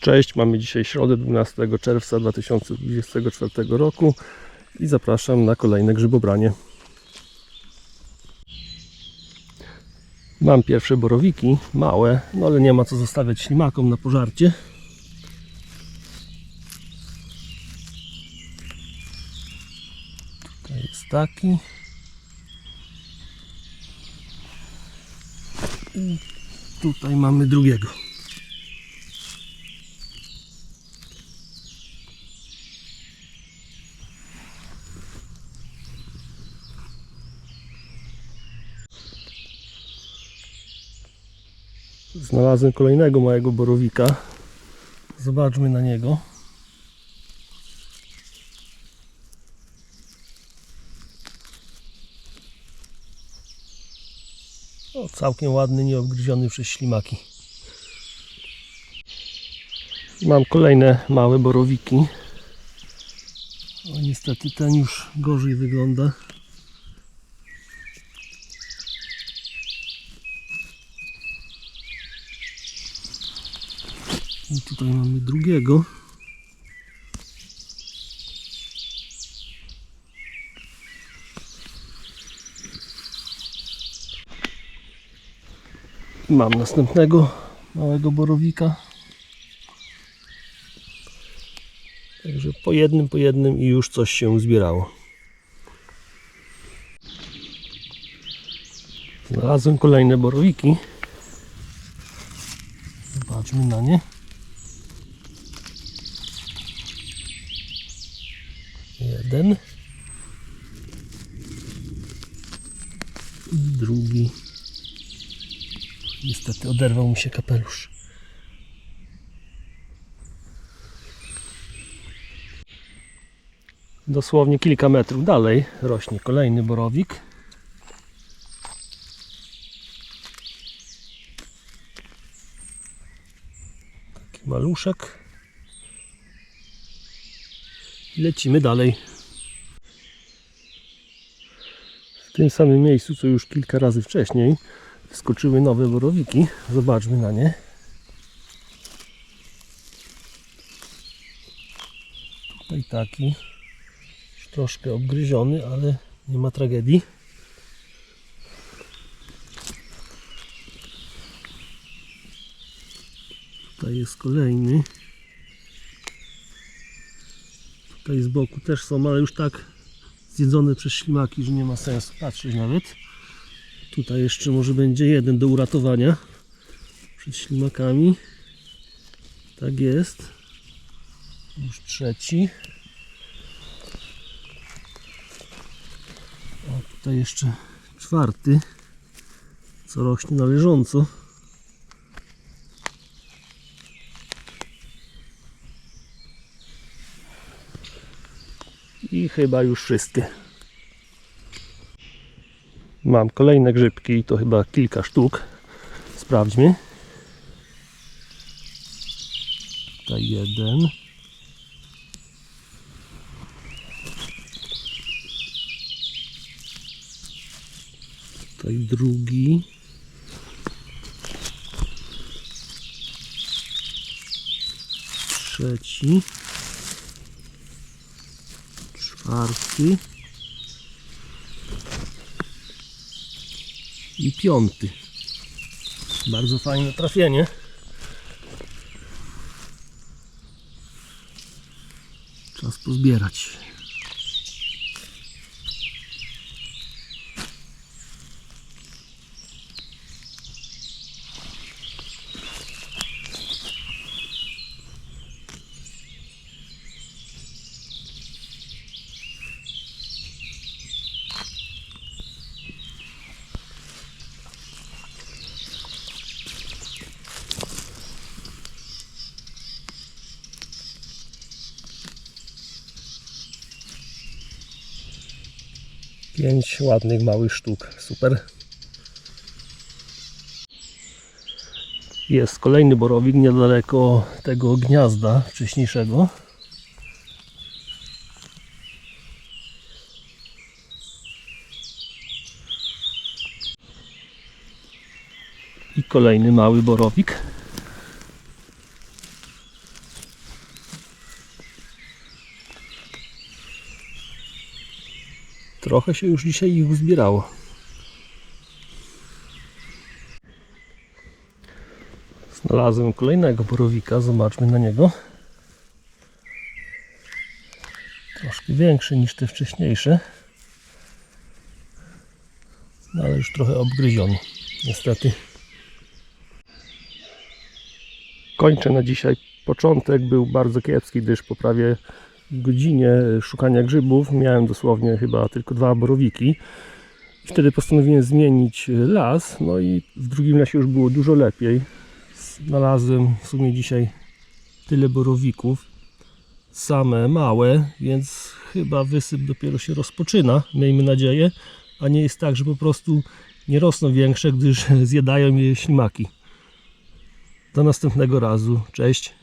Cześć, mamy dzisiaj środę 12 czerwca 2024 roku i zapraszam na kolejne grzybobranie. Mam pierwsze borowiki, małe, no ale nie ma co zostawiać ślimakom na pożarcie. Tutaj jest taki. I tutaj mamy drugiego. Znalazłem kolejnego małego borowika. Zobaczmy na niego. O, całkiem ładny, nieobgryziony przez ślimaki. Mam kolejne małe borowiki. O, niestety ten już gorzej wygląda. I tutaj mamy drugiego. Mam następnego małego borowika. Także po jednym, po jednym i już coś się zbierało. Znalazłem kolejne borowiki. Zobaczmy na nie. Jeden. I drugi. Niestety oderwał mi się kapelusz. Dosłownie kilka metrów dalej rośnie kolejny borowik. Taki maluszek. Lecimy dalej. W tym samym miejscu, co już kilka razy wcześniej, wskoczyły nowe borowiki. Zobaczmy na nie. Tutaj taki. Troszkę obgryziony, ale nie ma tragedii. Tutaj jest kolejny. Tutaj z boku też są, ale już tak zjedzone przez ślimaki, że nie ma sensu patrzeć nawet. Tutaj jeszcze może będzie jeden do uratowania przed ślimakami. Tak jest. Już trzeci. O, tutaj jeszcze czwarty, co rośnie na leżąco. I chyba już wszystkie. Mam kolejne grzybki i to chyba kilka sztuk. Sprawdźmy. Tutaj jeden. Tutaj drugi. Trzeci. Czwarty. i piąty. Bardzo fajne trafienie. Czas pozbierać. Pięć ładnych małych sztuk. Super. Jest kolejny borowik niedaleko tego gniazda wcześniejszego. I kolejny mały borowik. Trochę się już dzisiaj ich uzbierało. Znalazłem kolejnego borowika, zobaczmy na niego. Troszkę większy niż te wcześniejsze. No ale już trochę obgryziony, niestety. Kończę na dzisiaj. Początek był bardzo kiepski, gdyż po prawie godzinie szukania grzybów miałem dosłownie chyba tylko dwa borowiki. Wtedy postanowiłem zmienić las, no i w drugim lesie już było dużo lepiej. Znalazłem w sumie dzisiaj tyle borowików, same małe, więc chyba wysyp dopiero się rozpoczyna, miejmy nadzieję, a nie jest tak, że po prostu nie rosną większe, gdyż zjadają je ślimaki. Do następnego razu, cześć.